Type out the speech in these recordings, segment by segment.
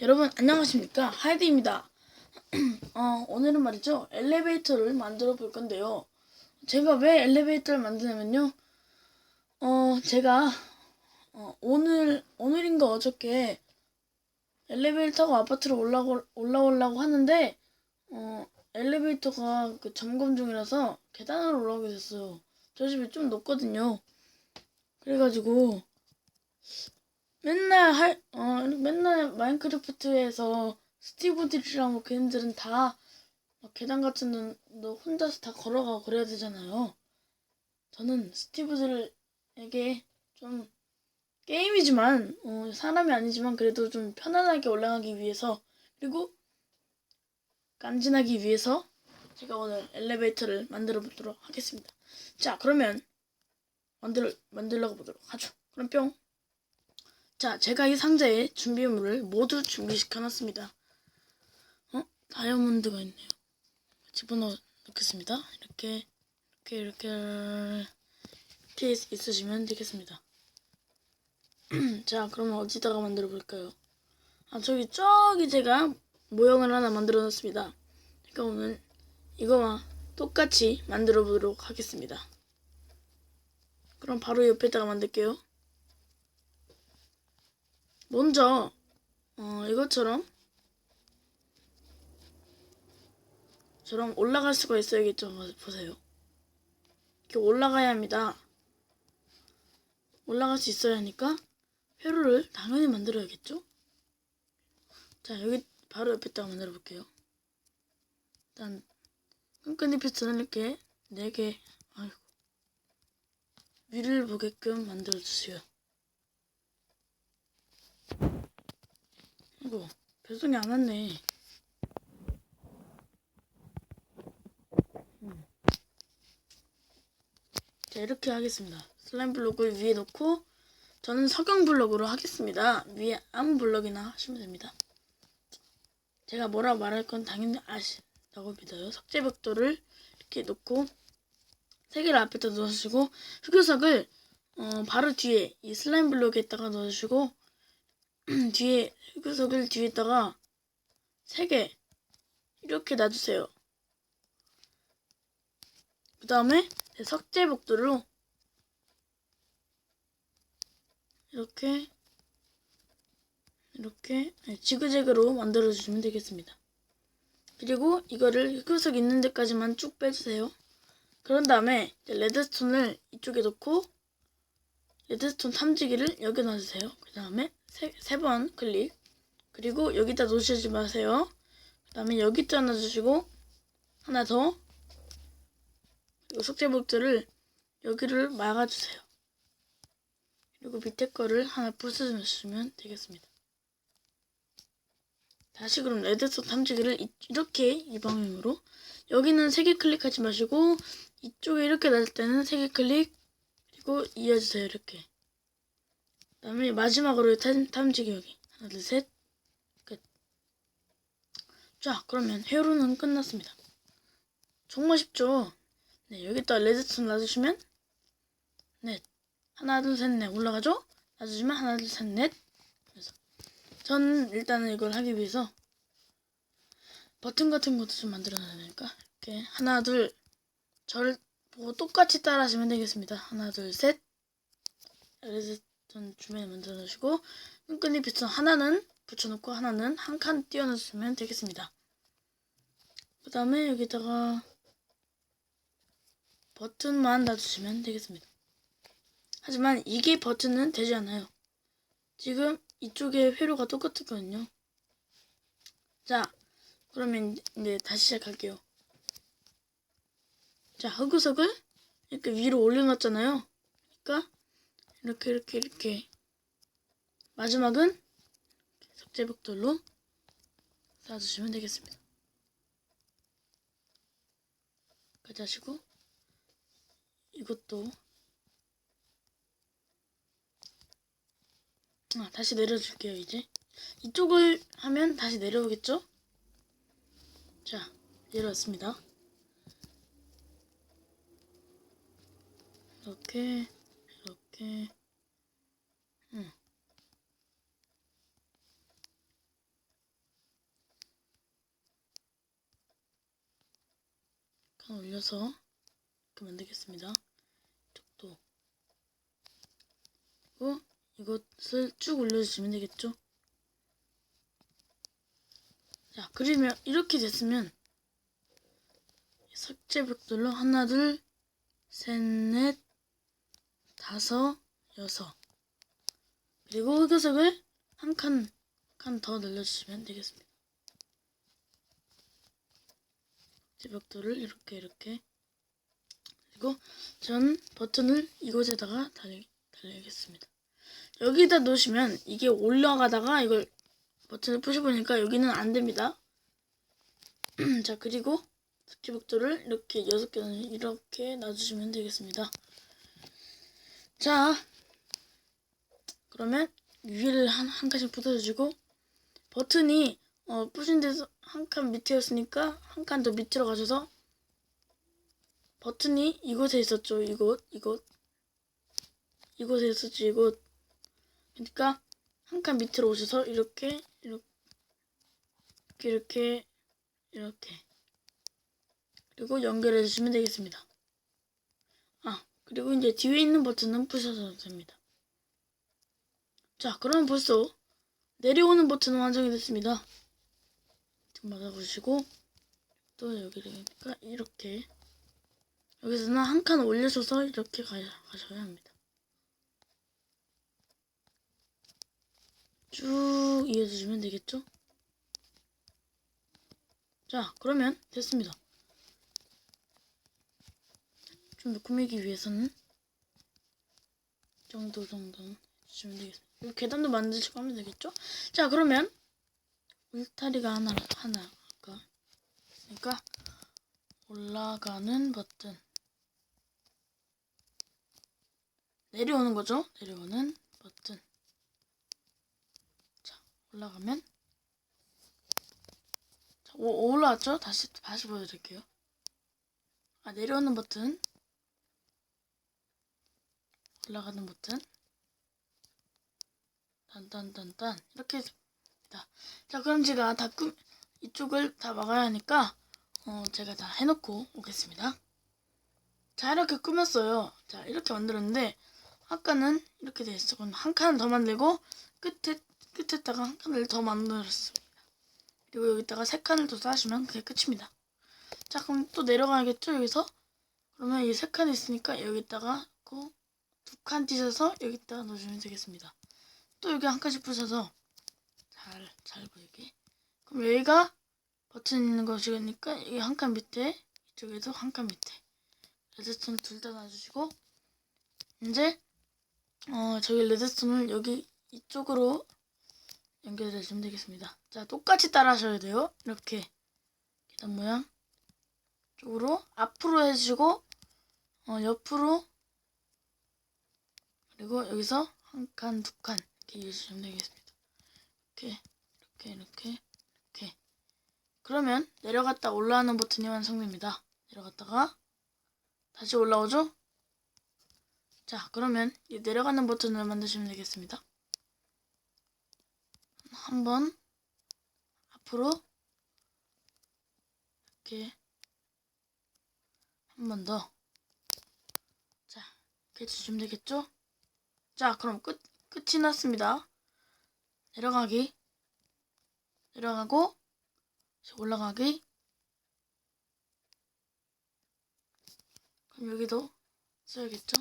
여러분 안녕하십니까 하이드입니다. 어, 오늘은 말이죠 엘리베이터를 만들어 볼 건데요. 제가 왜 엘리베이터를 만드냐면요. 어 제가 어, 오늘 오늘인가 어저께 엘리베이터 타고 아파트로 올라고 올라오려고 하는데 어 엘리베이터가 그 점검 중이라서 계단으로 올라오게 됐어요. 저 집이 좀 높거든요. 그래가지고 맨날 할, 어, 맨날 마인크래프트에서 스티브들이랑 뭐 걔네들은 다막 계단 같은 데너 혼자서 다 걸어가고 그래야 되잖아요. 저는 스티브들에게 좀 게임이지만, 어, 사람이 아니지만 그래도 좀 편안하게 올라가기 위해서, 그리고 깐진하기 위해서 제가 오늘 엘리베이터를 만들어 보도록 하겠습니다. 자, 그러면 만들, 만들러 보도록 하죠. 그럼 뿅. 자, 제가 이 상자에 준비물을 모두 준비시켜놨습니다. 어? 다이아몬드가 있네요. 집어넣어 놓겠습니다. 이렇게, 이렇게, 이렇게, 이렇게 있- 있으시면 되겠습니다. 자, 그러면 어디다가 만들어 볼까요? 아, 저기, 저기 제가 모형을 하나 만들어 놨습니다. 그러니까 오늘 이거와 똑같이 만들어 보도록 하겠습니다. 그럼 바로 옆에다가 만들게요. 먼저 어, 이것처럼 저럼 올라갈 수가 있어야겠죠. 보세요. 이렇게 올라가야 합니다. 올라갈 수 있어야 하니까 회로를 당연히 만들어야겠죠. 자 여기 바로 옆에다가 만들어 볼게요. 일단 끈끈이 피스는 이렇게 4개 아이고 위를 보게끔 만들어 주세요. 이거 배송이 안 왔네. 음. 자 이렇게 하겠습니다. 슬라임 블록을 위에 놓고 저는 석영 블록으로 하겠습니다. 위에 아무 블록이나 하시면 됩니다. 제가 뭐라 말할 건 당연히 아신다고 믿어요. 석재 벽돌을 이렇게 놓고 세 개를 앞에다 넣어주시고 흑요석을 어, 바로 뒤에 이 슬라임 블록에다가 넣어주시고 뒤에 흑요석을 뒤에다가 세개 이렇게 놔주세요. 그 다음에 석재 복도로 이렇게 이렇게 네, 지그재그로 만들어 주시면 되겠습니다. 그리고 이거를 흑요석 있는 데까지만 쭉 빼주세요. 그런 다음에 레드스톤을 이쪽에 놓고 레드스톤 탐지기를 여기 놔주세요. 그 다음에 세 번 클릭. 그리고 여기다 놓으시지 마세요. 그 다음에 여기다 놔주시고 하나 더. 그리고 숙제복들을 여기를 막아주세요. 그리고 밑에 거를 하나 부숴주시면 되겠습니다. 다시 그럼 레드스톤 탐지기를 이- 이렇게 이 방향으로 여기는 세 개 클릭하지 마시고 이쪽에 이렇게 놨을 때는 세 개 클릭 그리고 이어주세요 이렇게 그 다음에 마지막으로 탐, 탐지기 여기 하나 둘 셋 끝. 자 그러면 회로는 끝났습니다. 정말 쉽죠? 네 여기다 레드스톤 놔주시면 넷 하나 둘 셋 넷 올라가죠? 놔주시면 하나 둘 셋 넷 그래서 저는 일단은 이걸 하기 위해서 버튼 같은 것도 좀 만들어 놔야 되니까 이렇게 하나 둘 저를 보고 똑같이 따라 하시면 되겠습니다. 하나 둘셋 레드 스톤 주변에 만들어 놓으시고 끈끈이 비슷한 하나는 붙여놓고 하나는 한 칸 띄워 놓으시면 되겠습니다. 그 다음에 여기다가 버튼만 놔주시면 되겠습니다. 하지만 이게 버튼은 되지 않아요. 지금 이쪽에 회로가 똑같거든요. 자, 그러면 이제 다시 시작할게요. 자, 흑요석을 이렇게 위로 올려놨잖아요. 그러니까 이렇게 이렇게 이렇게 마지막은 석재벽돌로 쌓아주시면 되겠습니다. 까지 하시고 이것도 아, 다시 내려줄게요 이제 이쪽을 하면 다시 내려오겠죠? 자 내려왔습니다 이렇게 이렇게 응. 간 올려서 이렇게 만들겠습니다. 이쪽도 그리고 이것을 쭉 올려주시면 되겠죠? 자, 그러면 이렇게 됐으면 석재벽돌로 하나, 둘, 셋, 넷, 다섯, 여섯 그리고 흑요석을 한 칸, 칸더 늘려주시면 되겠습니다. 삭제벽돌을 이렇게 이렇게 그리고 전 버튼을 이곳에다가 달리, 달리겠습니다. 여기다 놓으시면 이게 올라가다가 이걸 버튼을 푸셔보니까 여기는 안 됩니다. 자 그리고 삭제벽돌을 이렇게 여섯 개는 이렇게 놔주시면 되겠습니다. 자 그러면 위를 한, 한 칸씩 붙여주시고 버튼이 어, 부신 데서 한 칸 밑에였으니까 한 칸 더 밑으로 가셔서 버튼이 이곳에 있었죠. 이곳, 이곳. 이곳에 있었지, 이곳. 그러니까 한 칸 밑으로 오셔서 이렇게, 이렇게, 이렇게, 이렇게. 그리고 연결해 주시면 되겠습니다. 아, 그리고 이제 뒤에 있는 버튼은 부셔도 됩니다. 자, 그럼 벌써 내려오는 버튼은 완성이 됐습니다. 좀 맞아보시고 또 여기니까 이렇게 여기서는 한 칸 올려줘서 이렇게 가, 가셔야 합니다. 쭉 이어주시면 되겠죠? 자, 그러면 됐습니다. 좀더 꾸미기 위해서는 이 정도 정도는 해주시면 되겠습니다. 그리고 계단도 만드시고 하면 되겠죠? 자, 그러면 울타리가 하나, 하나가 있으니까 올라가는 버튼 내려오는 거죠? 내려오는 버튼 자 올라가면 자, 오, 올라왔죠? 다시 다시 보여드릴게요 아 내려오는 버튼 올라가는 버튼 딴딴딴딴 이렇게 자, 자 그럼 제가 다 꾸, 이쪽을 다 막아야 하니까 어, 제가 다 해놓고 오겠습니다. 자 이렇게 꾸몄어요. 자 이렇게 만들었는데 아까는 이렇게 돼 있어. 그럼 한 칸을 더 만들고 끝에 끝에다가 한 칸을 더 만들었습니다. 그리고 여기다가 세 칸을 더 쌓으시면 그게 끝입니다. 자 그럼 또 내려가야겠죠 여기서? 그러면 이 세 칸이 있으니까 여기다가 두칸 띄셔서 여기다가 넣어주면 되겠습니다. 또 여기 한 칸씩 부셔서 잘, 잘 보이게. 그럼 여기가 버튼 있는 것이니까 여기 한 칸 밑에, 이쪽에도 한 칸 밑에. 레드스톤 둘 다 놔주시고, 이제, 어, 저기 레드스톤을 여기 이쪽으로 연결해 주시면 되겠습니다. 자, 똑같이 따라 하셔야 돼요. 이렇게. 계단 모양. 쪽으로, 앞으로 해주시고, 어, 옆으로, 그리고 여기서 한 칸, 두 칸, 이렇게 해주시면 되겠습니다. 이렇게 이렇게 이렇게 이렇게 그러면 내려갔다 올라가는 버튼이 완성됩니다. 내려갔다가 다시 올라오죠? 자 그러면 이 내려가는 버튼을 만드시면 되겠습니다. 한번 앞으로 이렇게 한 번 더. 자, 이렇게 해주시면 되겠죠? 자, 그럼 끝, 끝이 났습니다. 내려가기. 내려가고 올라가기. 그럼 여기도 써야겠죠?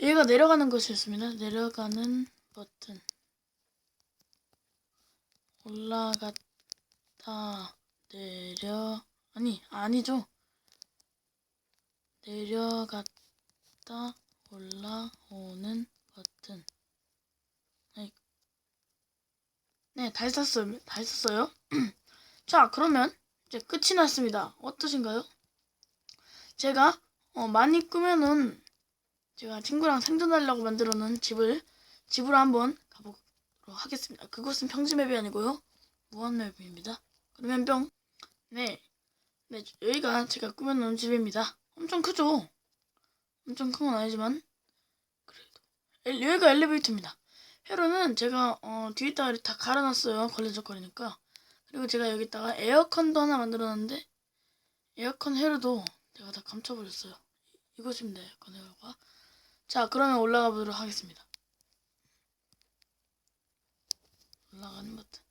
얘가 내려가는 것이었습니다. 내려가는 버튼. 올라갔다. 내려 아니 아니죠. 내려갔다 올라오는 버튼 네, 다 했었어요. 다 했었어요. 자, 그러면 이제 끝이 났습니다. 어떠신가요? 제가 어, 많이 꾸며놓은 제가 친구랑 생존하려고 만들어놓은 집을 집으로 한번 가보도록 하겠습니다. 그곳은 평지맵이 아니고요. 무한맵입니다. 그러면 뿅. 네. 네, 여기가 제가 꾸며놓은 집입니다. 엄청 크죠? 엄청 큰 건 아니지만 그래도 엘, 여기가 엘리베이터입니다. 회로는 제가 어, 뒤에다가 다 갈아놨어요. 걸레적거리니까. 그리고 제가 여기다가 에어컨도 하나 만들어놨는데 에어컨 회로도 제가 다 감춰버렸어요. 이곳입니다. 에어컨 회로가. 자, 그러면 올라가 보도록 하겠습니다. 올라가는 버튼.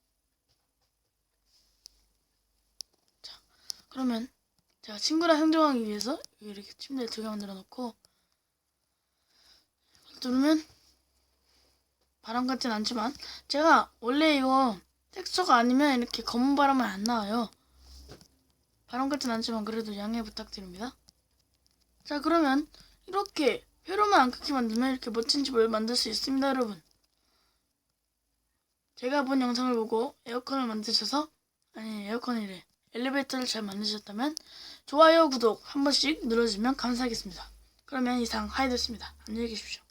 자, 그러면 제가 친구랑 행동하기 위해서 이렇게 침대를 두개 만들어 놓고 누르면 바람 같진 않지만 제가 원래 이거 텍스처가 아니면 이렇게 검은 바람은 안 나와요. 바람 같진 않지만 그래도 양해 부탁드립니다. 자 그러면 이렇게 회로만 안 끊기 만들면 이렇게 멋진 집을 만들 수 있습니다 여러분. 제가 본 영상을 보고 에어컨을 만드셔서 아니 에어컨이래 엘리베이터를 잘 만드셨다면 좋아요 구독 한 번씩 눌러주면 감사하겠습니다. 그러면 이상 하이드였습니다. 안녕히 계십시오.